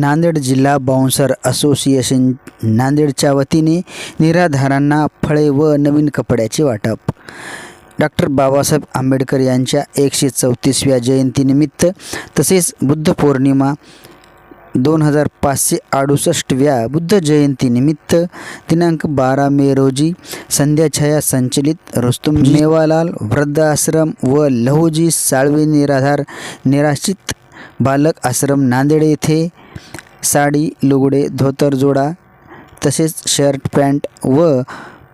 नांदेड जिल्हा bouncer association नांदेडच्या वतीने निराधारांना फळे व नवीन कपड्याचे वाटप. डॉक्टर बाबासाहेब आंबेडकर यांच्या एकशे चौतीसव्या जयंतीनिमित्त तसेच बुद्ध पौर्णिमा दोन हजार पाचशे अडुसष्टव्या बुद्ध जयंतीनिमित्त दिनांक बारा मे रोजी संध्याछाया संचलित रुस्तुम मेवालाल वृद्धाश्रम व लहुजी साळवे निराधार निराश्रित बालक आश्रम नांदेड येथे साडी लुगडे धोतर जोडा तसेच शर्ट पॅन्ट व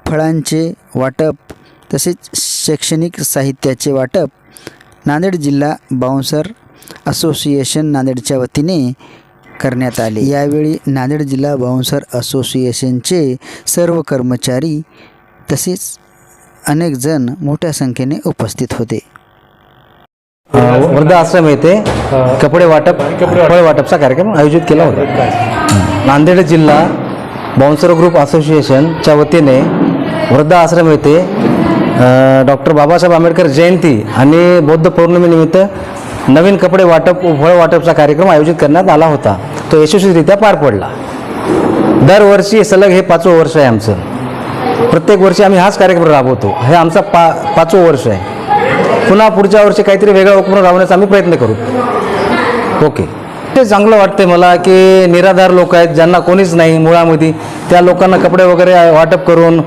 फळांचे वाटप तसेच शैक्षणिक साहित्याचे वाटप नांदेड जिल्हा बाउन्सर असोसिएशन नांदेडच्या वतीने करण्यात आले. यावेळी नांदेड जिल्हा बाउन्सर असोसिएशनचे सर्व कर्मचारी तसेच अनेक जण मोठ्या संख्येने उपस्थित होते. अ, वृद्धाश्रम येथे कपडे वाटप फळ वाटपचा कार्यक्रम आयोजित केला होता. नांदेड जिल्हा बाउन्सर ग्रुप असोसिएशनच्या वतीने वृद्धाश्रम येथे डॉक्टर बाबासाहेब आंबेडकर जयंती आणि बौद्ध पौर्णिमेनिमित्त नवीन कपडे वाटप फळ वाटपचा कार्यक्रम आयोजित करण्यात आला होता. तो यशस्वीरित्या पार पडला. दरवर्षी सलग हे पाचवं वर्ष आहे आमचं. प्रत्येक वर्षी आम्ही हाच कार्यक्रम राबवतो. हे आमचा पा पाचवं वर्ष आहे. पुन्हा पुढच्या वर्षी काहीतरी वेगळा उपक्रम राबवण्याचा आम्ही प्रयत्न करू. ओके. ते चांगलं वाटते मला की निराधार लोक आहेत ज्यांना कोणीच नाही मुळामध्ये. त्या लोकांना कपडे वगैरे वाटप करून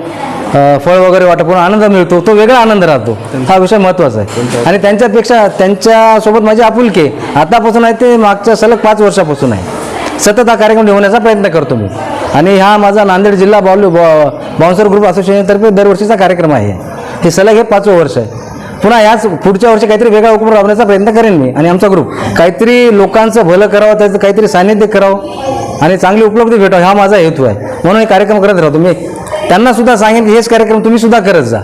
फळ वगैरे वाटप करून आनंद मिळतो. तो वेगळा आनंद राहतो. हा विषय महत्त्वाचा आहे. आणि त्यांच्यापेक्षा त्यांच्यासोबत माझी आपुलकी आतापासून आहे ते मागच्या सलग पाच वर्षापासून आहे. सतत हा कार्यक्रम ठेवण्याचा प्रयत्न करतो मी. आणि हा माझा नांदेड जिल्हा बाउल बाउन्सर ग्रुप असोसिएशनतर्फे दरवर्षीचा कार्यक्रम आहे. हे सलग हे पाचवं वर्ष आहे. पुन्हा याच पुढच्या वर्षी काहीतरी वेगळा उपक्रम राबवण्याचा प्रयत्न करेन मी आणि आमचा ग्रुप काहीतरी लोकांचं भलं करावं त्याचं काहीतरी सानिध्य करावं आणि चांगली उपलब्धी भेटावं हा माझा हेतू आहे. म्हणून हे कार्यक्रम करत राहतो. मी त्यांना सुद्धा सांगेन की हेच कार्यक्रम तुम्ही सुद्धा करत जा.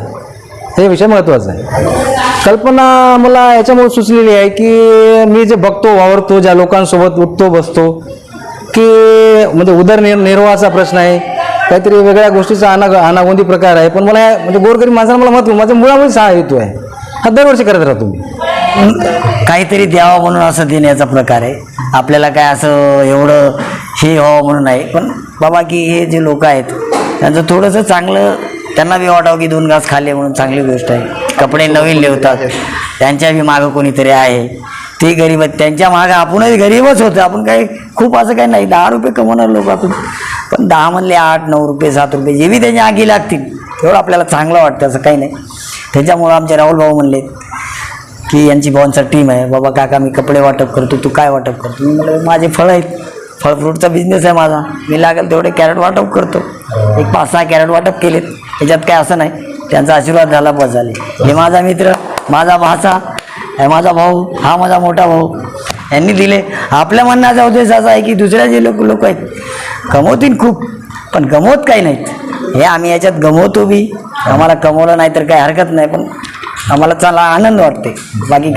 हे विषय महत्त्वाचा आहे. कल्पना मला याच्यामुळे सुचलेली आहे की मी जे बघतो वावरतो ज्या लोकांसोबत उठतो बसतो की म्हणजे उदरनिर् निर्वाहाचा प्रश्न आहे. काहीतरी वेगळ्या गोष्टीचा अना अनागोंदी प्रकार आहे. पण मला म्हणजे गोरगरीब माणसाला मला महत्त्व माझ्या मुळामध्ये हा हेतू आहे. दरवर्षी करत राहतो काहीतरी द्यावं म्हणून असं देण्याचा प्रकार आहे. आपल्याला काय असं एवढं हे व्हावं म्हणून नाही पण बाबा की हे जे लोक आहेत त्यांचं थोडंसं चांगलं त्यांना बी वाटावं की दोन घास खाल्ले म्हणून चांगली गोष्ट आहे. कपडे नवीन लिवतात त्यांच्या बी मागं कोणीतरी आहे. ते गरीब आहेत त्यांच्या मागं आपणही गरीबच होतो. आपण काही खूप असं काही नाही दहा रुपये कमवणार लोक आपण. पण दहा म्हणले आठ नऊ रुपये सात रुपये जे बी त्यांच्या आगी लागतील तेवढं आपल्याला चांगलं वाटतं असं काही नाही. त्याच्यामुळं आमचे राहुल भाऊ म्हणले की यांची भावांचा टीम आहे. बाबा काका मी कपडे वाटप करतो तू काय वाटप करतो? मी म्हणलं माझे फळं आहेत. फळ फ्रूटचा बिझनेस आहे माझा. मी लागेल तेवढे कॅरेट वाटप करतो. एक पाच सहा कॅरेट वाटप केलेत. त्याच्यात काय असं नाही. त्यांचा आशीर्वाद झाला बस झाले. हे माझा मित्र माझा भाचा माझा भाऊ हा माझा मोठा भाऊ. यांनी दिले. आपल्या म्हणण्याचा उद्देश असा आहे की दुसऱ्या जे लोक लोक आहेत कमवतील खूप पण गमवत काही नाहीत. हे आम्ही याच्यात गमवतो बी. आम्हाला कमवलं नाही तर काही हरकत नाही पण आम्हाला चांगला आनंद वाटते बाकी